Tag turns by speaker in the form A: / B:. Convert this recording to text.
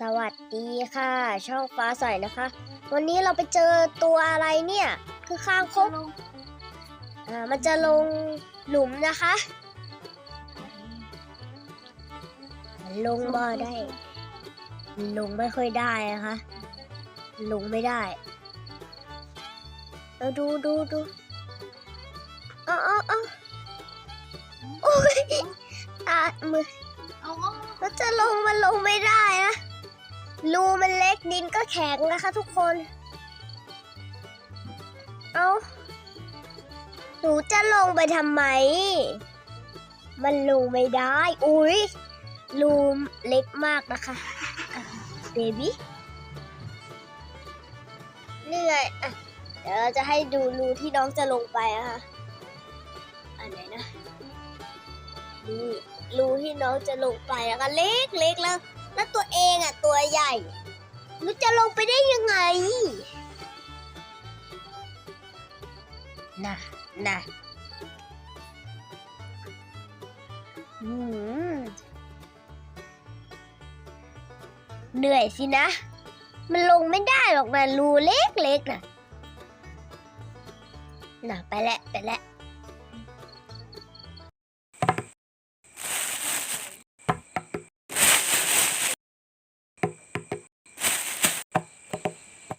A: สวัสดีค่ะ ช่องฟ้าใสนะคะ วันนี้เราไปเจอตัวอะไรเนี่ย คือข้างคกอ่ามันจะลงหลุมนะคะมันลงบ่ได้ ลงไม่ค่อยได้นะคะ ลงไม่ได้เอาดูดูดูเอาเอาเอาโอ้ยตามือ
B: เอาเอา
A: แล้วจะลงมันลงไม่ได้นะ รูมันเล็กดินก็แข็งนะคะทุกคน เอาหนูจะลงไปทำไม มันลงไม่ได้ อุ้ยรูเล็กมากนะคะเบบี้นี่ไงอะเดี๋ยวเราจะให้ดูรูที่น้องจะลงไปนะคะอันไหนนะนี่รูที่น้องจะลงไปแล้วก็เล็กเล็กแล้ว แล้วตัวเองอะตัวใหญ่หนูจะลงไปได้ยังไง น่ะ น่ะ อืม เหนื่อยสินะ มันลงไม่ได้หรอกนะรูเล็กเล็กๆน่ะน่ะ ไปแล้วไปแล้ว